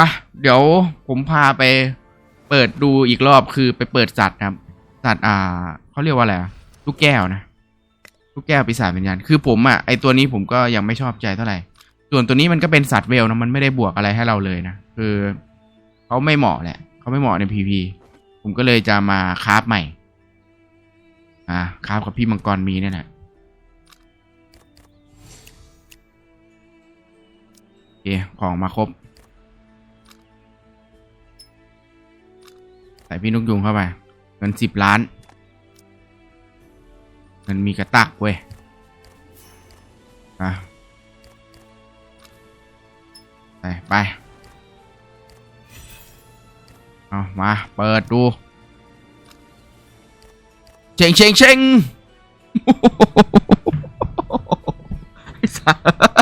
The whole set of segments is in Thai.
ปะเดี๋ยวผมพาไปเปิดดูอีกรอบคือไปเปิดสัตว์นะครับ สัตว์อ่าเขาเรียกว่าอะไรลูกแก้วนะลูกแก้วปีศาจวิญญาณคือผมอะไอตัวนี้ผมก็ยังไม่ชอบใจเท่าไหร่ส่วนตัวนี้มันก็เป็นสัตว์เวลนะมันไม่ได้บวกอะไรให้เราเลยนะคือเขาไม่เหมาะแหละเขาไม่เหมาะในพีพีผมก็เลยจะมาคราฟใหม่ อ่าคราฟกับพี่มังกรมีเนี่ยแหละโอเคของมาครบ ส่พี่นกยุงเข้าไปเงินสิบล้านเงินมีกระตักเว้ยอะไปไปเอามาเปิดดูเชงเชงเชงไอ้สัส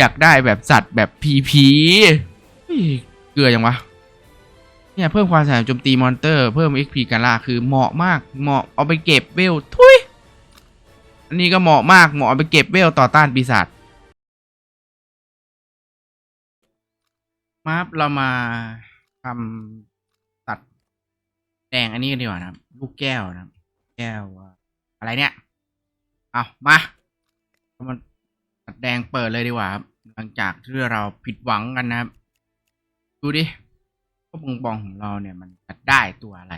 อยากได้แบบสัตว์แบบพีพีเกลือยังวะ เนี่ยเพิ่มความสามารถโจมตีมอนเตอร์ เพิ่ม XP การล่าคือเหมาะมาก เหมาะเอาไปเก็บเวล ทุย อันนี้ก็เหมาะมาก เหมาะเอาไปเก็บเวลต่อต้านปีศาจมารับเรามาทำตัดแดงอันนี้กันดีกว่านะครับ ลูกแก้วนะครับ แก้วอะไรเนี่ย เอามาเรามาตัดแดงเปิดเลยดีกว่าครับ หลังจากที่เราผิดหวังกันนะครับ ดูดิว่าบองบองของเราเนี่ยมันตัดได้ตัวอะไร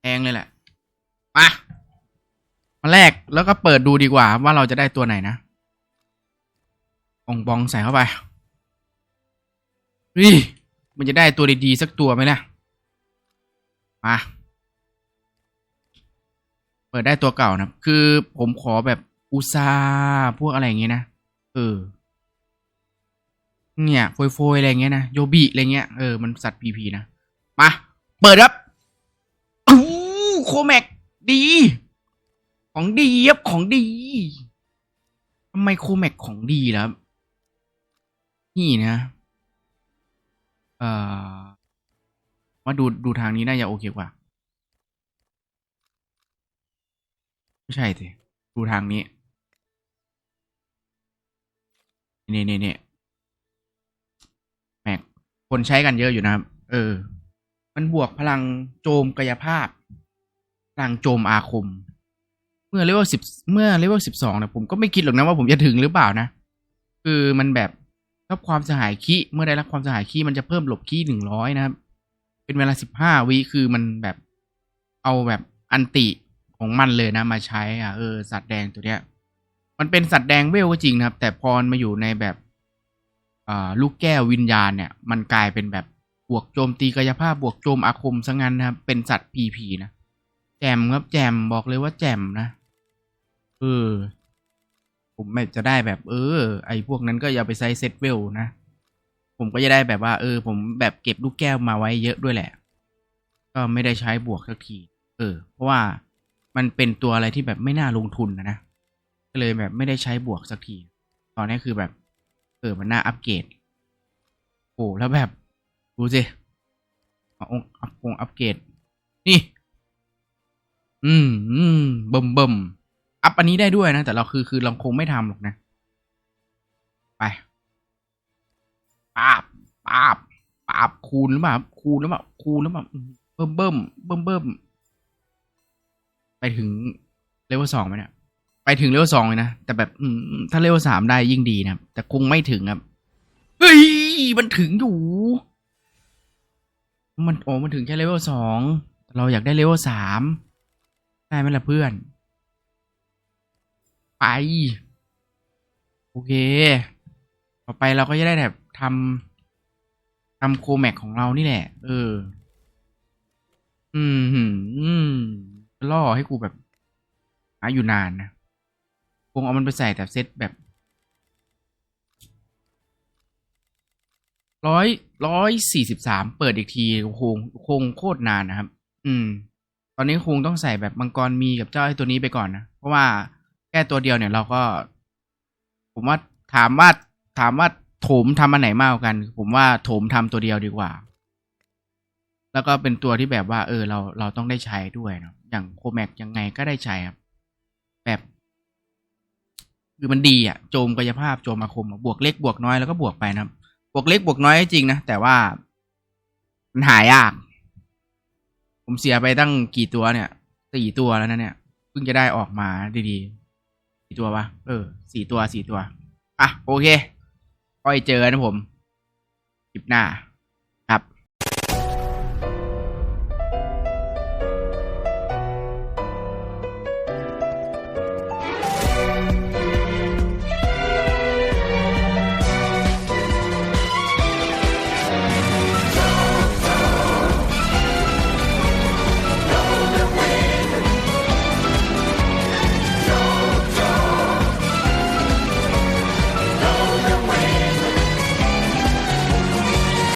แดงเลยแหละมามาแรกแล้วก็เปิดดูดีกว่า ว่าเราจะได้ตัวไหนนะบองบองใส่เข้าไปเฮ้ยมันจะได้ตัวดีๆสักตัวไหมนี่ยมาเปิดได้ตัวเก่านะ คือผมขอแบบอุซาพวกอะไรอย่างเงี้ยนะ เออ เนี่ยโฟยโฟยอะไรเงี้ยนะโยบิอะไรเงี้ยเออมันสัตว์พีพีนะมาเปิดครับอู้โคแม็กดี ของดีครับของดีทำไมโคแม็กของดีแล่ะครับนี่นะเอ่อว่าดูดูทางนี้น่าจะโอเคกว่าไม่ใช่สิดูทางนี้เนี่นี่นี่แม็ก คนใช้กันเยอะอยู่นะครับ เออ มันบวกพลังโจมกายภาพ พลังโจมอาคม เมื่อเลเวลสิบเมื่อเลเวลสิบสองเนี่ยผมก็ไม่คิดหรอกนะว่าผมจะถึงหรือเปล่านะ คือมันแบบรับความเสียหายคีเมื่อได้รับความเสียหายคีมันจะเพิ่มหลบคีหนึ่งร้อยนะครับ เป็นเวลาสิบห้าวิคือมันแบบเอาแบบอันติของมันเลยนะ มาใช้อะเออสัตว์แดงตัวเนี้ย มันเป็นสัตว์แดงเวลก็จริงนะครับ แต่พอมาอยู่ในแบบ ลูกแก้ววิญญาณเนี่ย มันกลายเป็นแบบบวกโจมตีกายภาพบวกโจมอาคมซะงั้นนะครับ เป็นสัตว์พีพีนะ แจมครับแจมบอกเลยว่าแจมนะ เออ ผมไม่จะได้แบบ เออ ไอพวกนั้นก็อย่าไปใช้เซตเวลนะ ผมก็จะได้แบบว่า เออ ผมแบบเก็บลูกแก้วมาไว้เยอะด้วยแหละ ก็ไม่ได้ใช้บวกสักที เออ เพราะว่ามันเป็นตัวอะไรที่แบบไม่น่าลงทุนนะนะ ก็เลยแบบไม่ได้ใช้บวกสักที ตอนนี้คือแบบ ออมันน่าอัปเกรดโอ้แล้วแบบดูสิเอาองค์อัพองอัปเกรดนี่ อืมอืมเบิ่มเบิ่มอัพอันนี้ได้ด้วยนะ แต่เราคือคือเราคงไม่ทำหรอกนะ ไปปาบปาบปาบคูณหรือเปล่าคูณหรือเปล่าคูณหรือเปล่าเบิ่มเบิ่มเบิ่มเบิ่มไปถึงเลเวลสองไหมเนี่ย ไปถึงเลเวลสองเลยนะ แต่แบบถ้าเลเวลสามได้ยิ่งดีนะครับแต่คงไม่ถึงครับ เฮ้ย มันถึงอยู่ มันโอ้มันถึงแค่เลเวลสองเราอยากได้เลเวลสามได้ไหมล่ะเพื่อน ไป โอเค ต่อไปเราก็จะได้แบบทำทำโคแม็กของเรานี่แหละ เออ อืมหืมอืมล่อให้กูแบบหาอยู่นานนะ คงเอามันไปใส่แต่เซตแบบร้อยร้อยสี่สิบสามเปิดอีกทีคงคงโคตรนานนะครับ อืม ตอนนี้คงต้องใส่แบบมังกรมีกับเจ้าไอ้ตัวนี้ไปก่อนนะ เพราะว่าแค่ตัวเดียวเนี่ยเราก็ ผมว่าถามว่าถามว่าโถมทำอันไหนมากกว่ากัน ผมว่าโถมทำตัวเดียวดีกว่า แล้วก็เป็นตัวที่แบบว่า เออ เราเราต้องได้ใช้ด้วยเนาะอย่างโคแม็กยังไงก็ได้ใช้ครับ แบบ คือมันดีอะโจมกายภาพโจมอาคมบวกเล็กบวกน้อยแล้วก็บวกไปนะครับ บวกเล็กบวกน้อยจริงนะ แต่ว่า มันหายาก ผมเสียไปตั้งกี่ตัวเนี่ยสี่ตัวแล้วนะเนี่ยเพิ่งจะได้ออกมาดีๆกี่ตัววะเออสี่ตัวสี่ตัวอะโอเคค่อยเจอนนะผมคลิปหน้า